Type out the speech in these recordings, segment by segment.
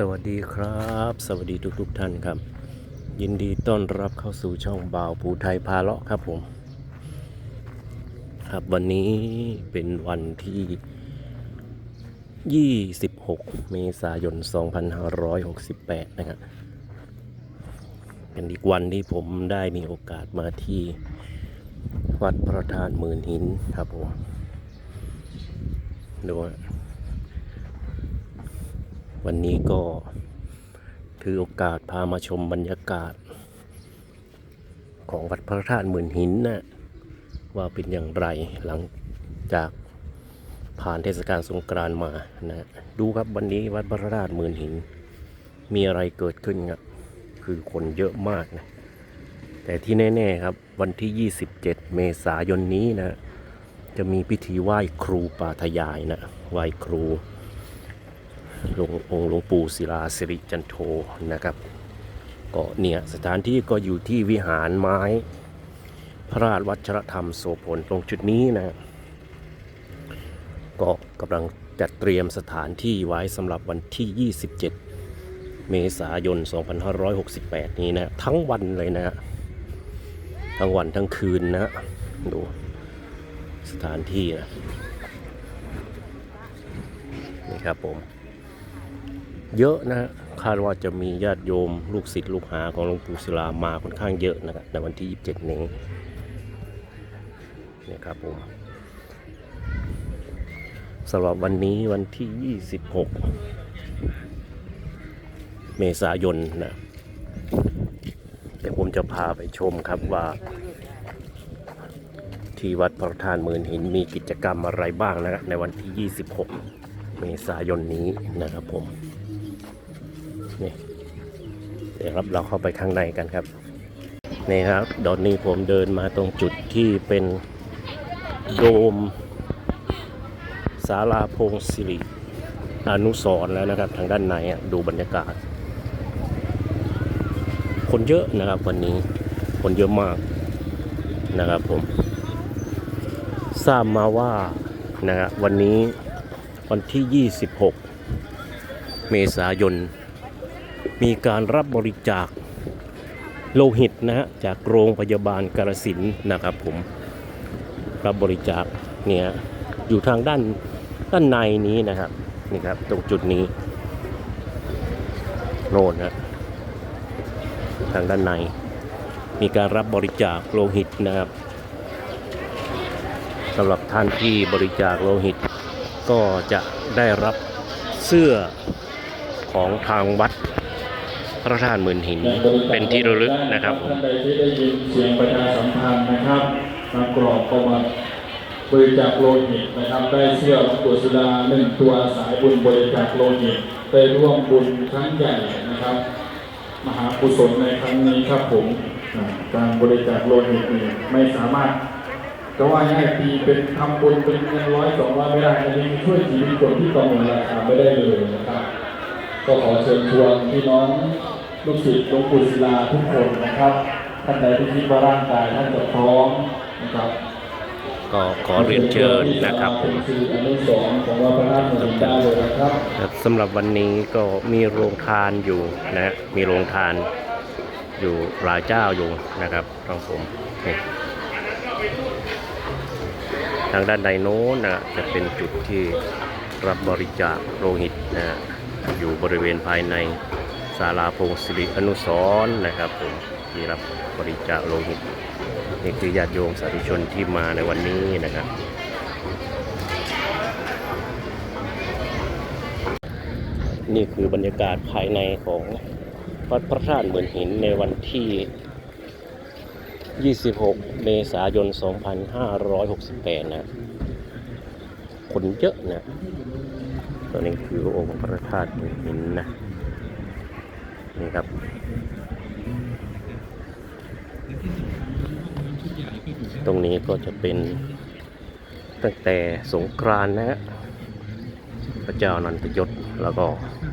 สวัสดีครับ สวัสดีทุกทท่านครับ ยินดีต้อนรับเข้าสู่ช่องบ่าวภูไทยพาเลาะครับผม ครับวันนี้เป็นวันที่ 26 เมษายน 2568 นะครับเป็นอีกวันที่ผมได้มีโอกาสมาที่วัดพระธาตุหมื่นหินครับผมดูฮะ วันนี้ก็ถือโอกาสพามาชมบรรยากาศ ของวัดพระธาตุหมื่นหินนะว่าเป็นอย่างไรหลังจากผ่านเทศกาลสงกรานต์มานะดูครับวันนี้วัดพระธาตุหมื่นหิน มีอะไรเกิดขึ้นครับคือคนเยอะมากนะแต่ที่แน่ๆครับวันที่ 27 เมษายนนี้นะจะมีพิธีไหว้ครูปาทยายนะไหว้ครู หลวงองค์หลวงปู่ศิลาสิริจันโทนะครับ ก็เนี่ยสถานที่ก็อยู่ที่วิหารไม้ พระราชวัชรธรรมโสพลตรงจุดนี้นะ ก็กำลังจัดเตรียมสถานที่ไว้สำหรับวันที่ 27 เมษายน 2568 นี้นะ ทั้งวันเลยนะ ทั้งวันทั้งคืนนะ ดูสถานที่นะ นี่ครับผม เยอะนะคาดว่าจะมีญาติโยมลูกศิษย์ลูกหาของหลวงปู่ศิลามาค่อนข้างเยอะนะครับในวันที่ 27 นี้นี่ครับผมสำหรับวันนี้วันที่ 26 เมษายนนะเดี๋ยวผมจะพาไปชมครับว่า ที่วัดพระธาตุหมื่นหินมีกิจกรรมอะไรบ้างนะครับในวันที่ 26 เมษายนนี้นะครับผม ดี๋ยวครับเราเข้าไปข้างในกันครับนี่ครับตอนนี้ผมเดินมาตรงจุดที่เป็นโดมศาลาพงศิริอนุสรแล้วนะครับ ทางด้านในอะดูบรรยากาศ คนเยอะนะครับวันนี้คนเยอะมากนะครับผมทราบมาว่านะครับวันนี้วันที่ 26 เมษายน มีการรับบริจาคโลหิตนะฮะจากโรงพยาบาลกาฬสินธุ์นะครับผมรับบริจาคเนี่ยอยู่ทางด้านด้านในนี้นะครับนี่ครับตรงจุดนี้โน่นนะทางด้านใน มีการรับบริจาคโลหิตนะครับสำหรับท่านที่บริจาคโลหิต ก็จะได้รับเสื้อของทางวัด พระธาตุหมื่นหินเป็นที่ระลึกนะครับท่านใดที่ได้ยินเสียงประชาสัมพันธ์นะครับทางกรอกก็มาบริจาคโลหิตนะครับ ได้เสื้อหลวงปู่สุดาหนึ่งตัวสายบุญบริจาคโลหิตได้ร่วมบุญครั้งใหญ่นะครับ มหากุศลในครั้งนี้ครับผมการบริจาคโลหิตนี่ไม่สามารถจะว่าง่ายปีเป็นทำบุญเป็นเงินร้อยสองร้อยไม่ได้อันนี้ช่วยชีวิตคนที่ประเมินราคาไม่ได้เลยนะครับ ก็ขอเชิญชวนพี่น้อง ลูกศิษย์หลวงปู่ศิลาทุกคนนะครับ ท่านใดที่คิดว่าร่างกายท่านจะพร้อมนะครับก็ขอเรียนเชิญนะครับผมคืออนุสรณ์ของวัดพระธาตุหมื่นได้เลยนะครับครับสำหรับวันนี้ก็มีโรงทานอยู่นะฮะมีโรงทานอยู่หลายเจ้าอยู่นะครับทางผมนี่ทางด้านในโน้นนะจะเป็นจุดที่รับบริจาคโลหิตนะฮะอยู่บริเวณภายใน ศาลาพงศิริอนุสรณ์นะครับผมที่รับบริจาคโลหิตนี่คือญาติโยมสาธุชนที่มาในวันนี้นะครับนี่คือบรรยากาศภายในของวัดพระธาตุเหมือนหินในวันที่ 26 เมษายน 2568 นะ คนเยอะนะตัวนี้คือองค์พระธาตุเหมือนหินนะ นี่ครับตรงนี้ก็จะเป็นตั้งแต่สงกรานนะฮะพระเจ้านันทยศแล้วก็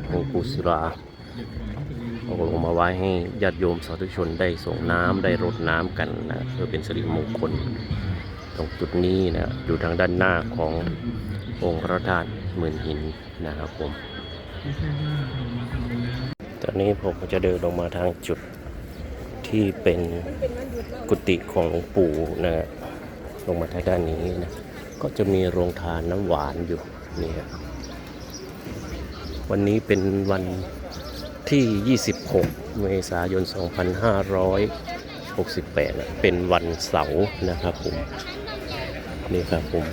หลวงปู่ศิลาเอาลงมาไว้ให้ญาติโยมสาธุชนได้ส่งน้ำได้รดน้ำกันนะเพื่อเป็นสิริมงคล ตรงจุดนี้นะอยู่ทางด้านหน้าขององค์พระธาตุหมื่นหินนะครับผม ตอนนี้ผมจะเดินลงมาทางจุดที่เป็นกุฏิของหลวงปู่นะ ลงมาทางด้านนี้นะ ก็จะมีโรงทานน้ำหวานอยู่นี่ฮะวันนี้เป็นวันที่ 26 เมษายน 2568นะเป็นวันเสาร์นะครับผม นี่ครับผม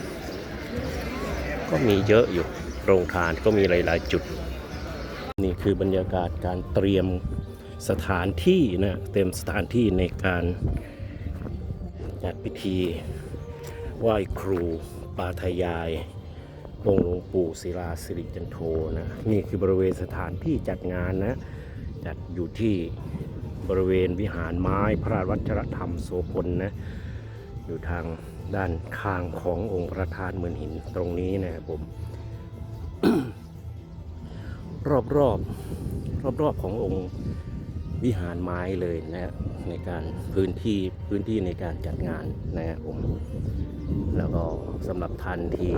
ก็มีเยอะอยู่ โรงทานก็มีหลาย ๆ จุด นี่คือบรรยากาศการเตรียมสถานที่นะเต็มสถานที่ในการจัดพิธีไหว้ครูปาทยายองค์หลวงปู่ศิลาสิริจันโทนะนี่คือบริเวณสถานที่จัดงานนะ จัดอยู่ที่บริเวณวิหารไม้พระราชวัชรธรรมโสพลนะอยู่ทางด้านข้างขององค์พระธาตุเมืองหินตรงนี้นะครับผม รอบรอบรอบรอบๆขององค์วิหารไม้เลยนะฮะในการพื้นที่พื้นที่ในการจัดงานนะครับผมแล้วก็สำหรับท่านที่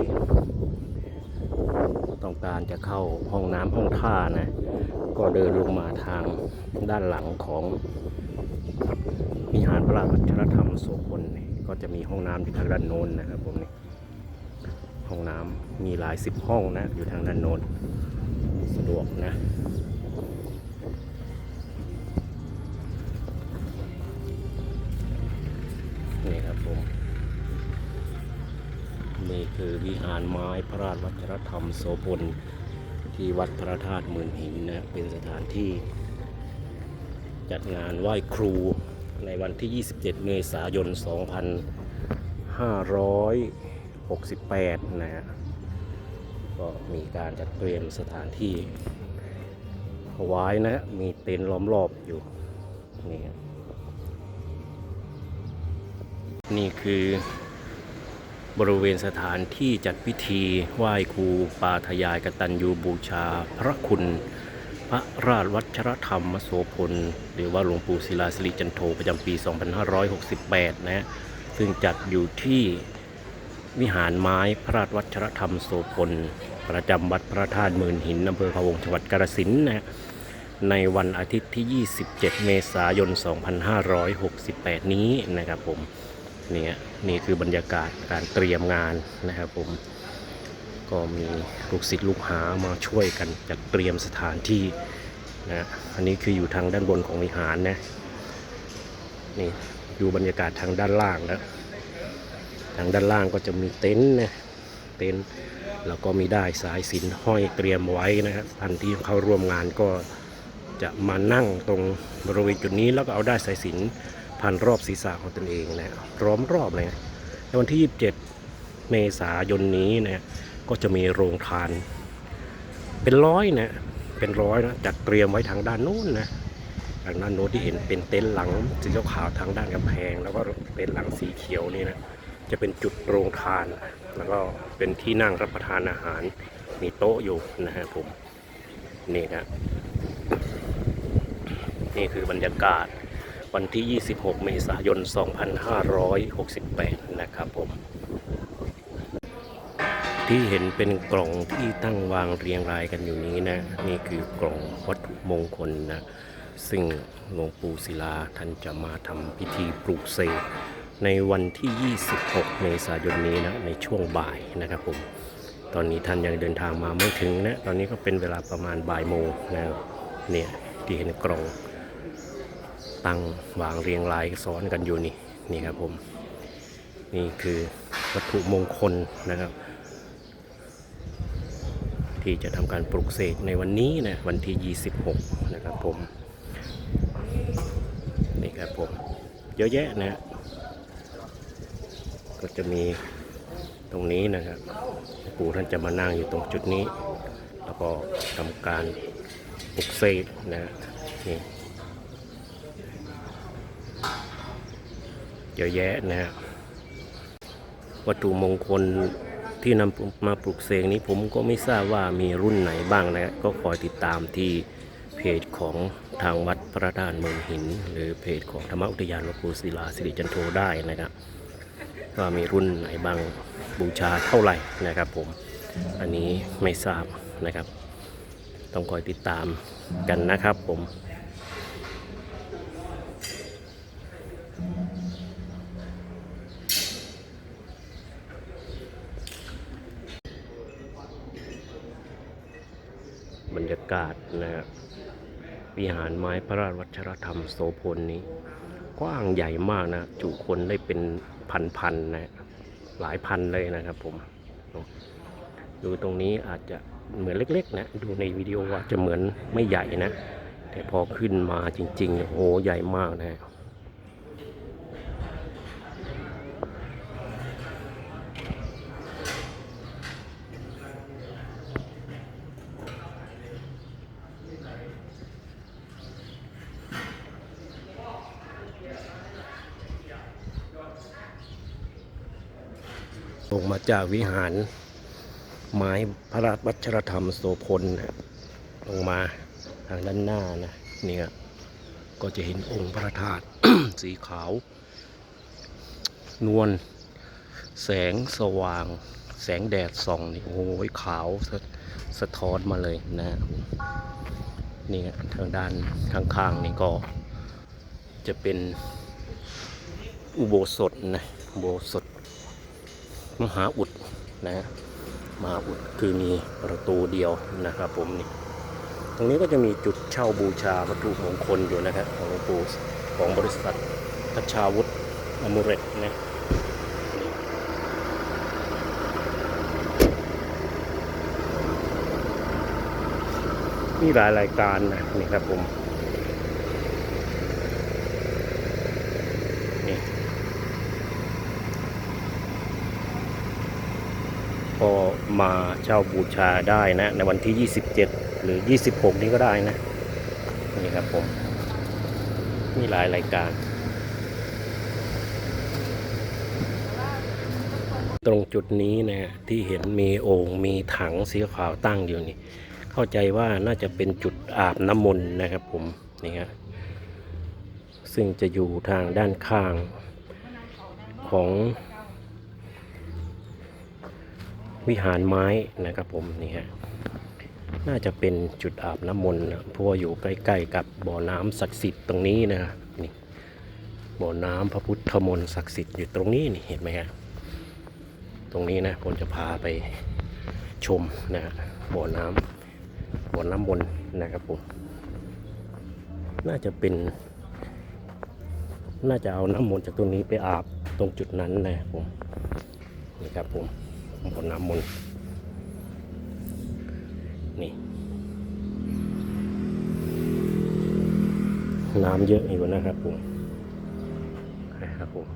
ต้องการจะเข้าห้องน้ำห้องท่านะก็เดินลงมาทางด้านหลังของวิหารพระราชธรรมโสพลก็จะมีห้องน้ำอยู่ทางด้านโน้นนะครับผมนี่ห้องน้ำมีหลายสิบห้องนะอยู่ทางด้านโน้น สะดวกนะนี่ครับผม นี่คือวิหารไม้พระราชวัชรธรรมโสพลที่วัดพระธาตุมื่นหินนะเป็นสถานที่ จัดงานไหว้ครูในวันที่ 27 เมษายน 2568 นะฮะ ก็มีการจัดเตรียมสถานที่เอาไว้นะ มีเต็นท์ล้อมรอบอยู่นี่นี่คือบริเวณสถานที่จัดพิธีไหว้ครูปาทยายกตัญญูบูชา พระคุณ พระราชวัชรธรรมโสพล หรือว่าหลวงปู่ศิลาสิริจันโทประจำปี 2568 นะ ซึ่งจัดอยู่ที่ วิหารไม้พระราชวัชรธรรมโสพล ประจำวัดพระธาตุหมื่นหินอำเภอพะวงจังหวัดกาฬสินธุ์นะในวันอาทิตย์ที่ 27 เมษายน 2568 นี้นะครับผมเนี่ยนี่คือบรรยากาศการเตรียมงานนะครับผมก็มีลูกศิษย์ลูกหามาช่วยกันจัดเตรียมสถานที่นะอันนี้คืออยู่ทางด้านบนของวิหารนะนี่ดูบรรยากาศทางด้านล่างนะ ทางด้านล่างก็จะมีเต็นท์นะเต็นท์แล้วก็มีได้สายสินห้อยเตรียมไว้นะครับท่านที่เข้าร่วมงานก็จะมานั่งตรงบริเวณจุดนี้แล้วก็เอาได้สายสินพันรอบศีรษะของตนเองนะร้อมรอบเลยนะในวันที่ 27 เมษายนนี้นะก็จะมีโรงทาน เป็นร้อยนะเป็นร้อยนะจัดเตรียมไว้ทางด้านโน้นนะทางด้านโน้นที่เห็นเป็นเต็นท์หลังสีขาวทางด้านกำแพง แล้วก็เต็นท์หลังสีเขียวนี่นะ จะเป็นจุดโรงทาน แล้วก็เป็นที่นั่งรับประทานอาหาร มีโต๊ะอยู่นะฮะผมนี่นะนี่คือบรรยากาศวันที่ 26 เมษายน 2568 นะครับผม ที่เห็นเป็นกล่องที่ตั้งวางเรียงรายกันอยู่นี้นะ นี่คือกล่องวัตถุมงคลนะ ซึ่งหลวงปู่ศิลาท่านจะมาทำพิธีปลูกเสก ในวันที่ 26 เมษายนนี้นะในช่วงบ่ายนะครับผมตอนนี้ท่านยังเดินทางมาไม่ถึงนะตอนนี้ก็เป็นเวลาประมาณบ่ายโมงนะเนี่ยที่เห็นกล่องตั้งวางเรียงรายซ้อนกันอยู่นี่นี่ครับผมนี่คือวัตถุมงคลนะครับ ที่จะทำการปลุกเสกในวันนี้นะวันที่ 26 นะครับผมนี่ครับผมเยอะแยะนะ ก็จะมีตรงนี้นะครับ ปู่ท่านจะมานั่งอยู่ตรงจุดนี้ แล้วก็ทำการปลุกเสกนะฮะนี่เยอะแยะนะฮะวัตถุมงคลที่นำมาปลุกเสกนี้ผมก็ไม่ทราบว่ามีรุ่นไหนบ้างนะ ก็คอยติดตามที่เพจของทางวัดพระธาตุเมืองหิน หรือเพจของธรรมอุทยานหลวงปู่ศิลาสิริจันโทได้นะครับ ว่ามีรุ่นไหนบ้างบูชาเท่าไหร่นะครับผม อันนี้ไม่ทราบนะครับ ต้องคอยติดตามกันนะครับผมบรรยากาศนะครับวิหารไม้พระราชวัชรธรรมโสพลนี้กว้างใหญ่มากนะจุคนได้เป็น พันๆนะหลายพันเลยนะครับผม ดูตรงนี้อาจจะเหมือนเล็กๆนะ ดูในวิดีโอว่าจะเหมือนไม่ใหญ่นะ แต่พอขึ้นมาจริงๆโอ้โหใหญ่มากนะ ลงมาจากวิหาร ไม้พระราชวัชรธรรมโสพลนะลงมาทางด้านหน้านะเนี่ยก็จะเห็นองค์พระธาตุสีขาว นวลแสงสว่าง แสงแดดส่องนี่โอ้ยขาวสะสะท้อนมาเลยนะนี่ทางด้านข้างๆนี่ก็จะเป็นอุโบสถนะอุโบสถ มหาอุดนะมหาอุดคือมีประตูเดียวนะครับผมนี่ตรงนี้ก็จะมีจุดเช่าบูชาวัตถุมงคลอยู่นะครับของหลวงปู่ของบริษัททัชชาวุฒิอมูเรตนะมีหลายรายการนะนี่ครับผมนี่ ก็มาเช่าบูชาได้นะ ในวันที่ 27 หรือ 26 นี้ก็ได้นะ นี่ครับผม มีหลายรายการ ตรงจุดนี้นะที่เห็นมีโอ่งมีถังสีขาวตั้งอยู่นี่ เข้าใจว่าน่าจะเป็นจุดอาบน้ำมนต์นะครับผม นี่ฮะซึ่งจะอยู่ทางด้านข้างของ วิหารไม้นะครับผมนี่ฮะน่าจะเป็นจุดอาบน้ำมนต์นะเพราะว่าอยู่ใกล้ ๆ กับบ่อน้ำศักดิ์สิทธิ์ตรงนี้นะนี่บ่อน้ำพระพุทธมนต์ศักดิ์สิทธิ์อยู่ตรงนี้นี่เห็นไหมฮะตรงนี้นะผมจะพาไปชมนะบ่อน้ำบ่อน้ำมนต์นะครับผมน่าจะเป็น น่าจะเอาน้ำมนต์จากตรงนี้ไปอาบตรงจุดนั้นนะผมนี่ครับผม บนน้ำมนต์นี่ น้ำเยอะอยู่นะครับผมนะครับผม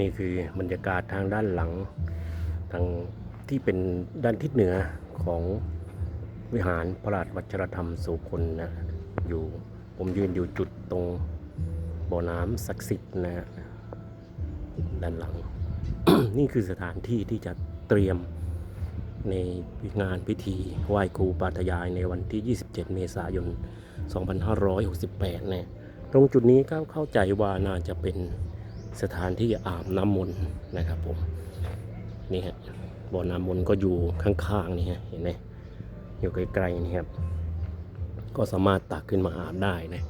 นี่คือบรรยากาศทางด้านหลัง ทางที่เป็นด้านทิศเหนือของวิหารพระราชวัชรธรรมโสุพลนะ อยู่ผมยืนอยู่จุดตรง บ่อน้ำศักดิ์สิทธิ์นะฮะด้านหลัง นี่คือสถานที่ที่จะเตรียมในงานพิธีไหว้ครูปาทยายในวันที่ 27 เมษายน 2568เนี่ยตรงจุดนี้ก็เข้าใจว่าน่าจะเป็นสถานที่อาบน้ำมนต์นะครับผมนี่ฮะบ่อน้ำมนต์ก็อยู่ข้างๆนี่ฮะเห็นไหมอยู่ไกลๆนี่ครับ ก็สามารถตักขึ้นมาอาบได้นะ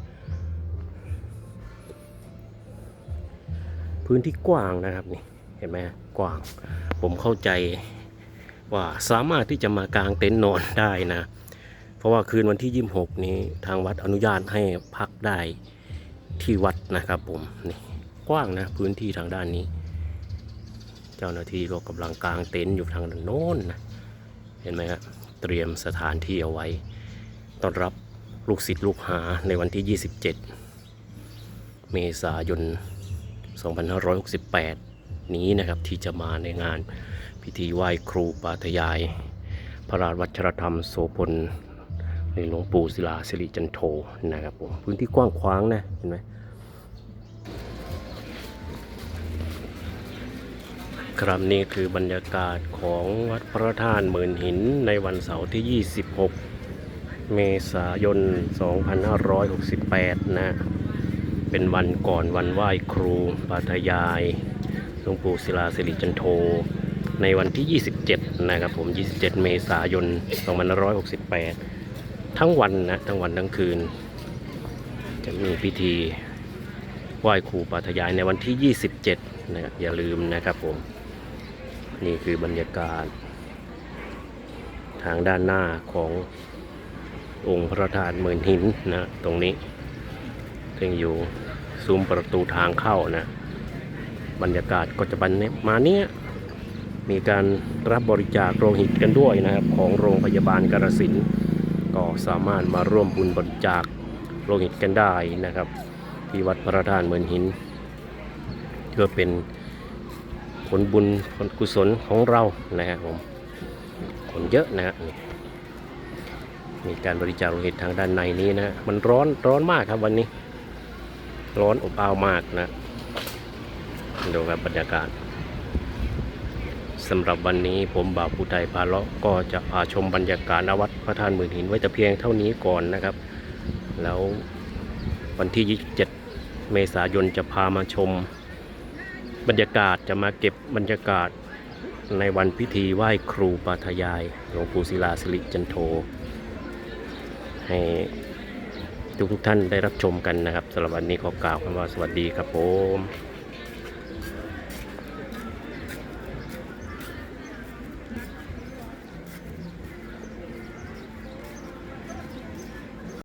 พื้นที่กว้างนะครับนี่เห็นไหมกว้าง ผมเข้าใจว่าสามารถที่จะมากางเต็นท์นอนได้นะ เพราะว่าคืนวันที่ 26 นี้ทางวัดอนุญาตให้พักได้ที่วัดนะครับผมนี่กว้างนะพื้นที่ทางด้านนี้ เจ้าหน้าที่ก็กำลังกางเต็นท์อยู่ทางโน้นนะเห็นไหมครับเตรียมสถานที่เอาไว้ต้อนรับลูกศิษย์ลูกหาในวันที่ 27 เมษายน 2568 นี้นะครับที่จะมาในงานพิธีไหว้ครูปาทยาย พระราชวัชรธรรมโสพลในหลวงปู่ศิลาสิริจันโทนะครับผมพื้นที่กว้างขวางนะเห็นไหมครับนี่คือบรรยากาศของวัดพระธาตุหมื่นหินในวันเสาร์ที่ 26 เมษายน 2568 นะ เป็นวันก่อนวันไหว้ครูปาทยายหลวงปู่ศิลาสิริจันโท ในวันที่ 27 นะครับผม 27 เมษายน 2568 ทั้งวันนะ ทั้งวันทั้งคืน จะมีพิธีไหว้ครูปาทยายในวันที่ 27 นะครับ อย่าลืมนะครับผม นี่คือบรรยากาศ ทางด้านหน้าขององค์พระธาตุหมื่นหินนะ ตรงนี้ซึ่งอยู่ ซุ้มประตูทางเข้านะ บรรยากาศก็จะบันมาเนี้ยมีการรับบริจาคโลหิตกันด้วยนะครับ ของโรงพยาบาลกรสินก็สามารถมาร่วมบุญบริจาคโลหิตกันได้นะครับ ที่วัดพระธาตุเมืองหินเพื่อเป็นผลบุญผลกุศลของเรานะครับผมคนเยอะนะฮะมีการบริจาคโลหิตทางด้านในนี้นะ มันร้อนร้อนมากครับวันนี้ ร้อนอบอ้าวมากนะ ดูครับบรรยากาศสำหรับวันนี้ผมบ่าวผู้ไทยพาเลาะก็จะพาชมบรรยากาศณวัดพระธาตุหมื่นหินไว้แต่เพียงเท่านี้ก่อนนะครับ แล้ววันที่ 27 เมษายนจะพามาชม บรรยากาศจะมาเก็บบรรยากาศในวันพิธีไหว้ครูปาทยายหลวงปู่ศิลาสิริจันโทให้ ทุกทุกท่านได้รับชมกันนะครับสำหรับวันนี้ขอกล่าวคำว่าสวัสดีครับผม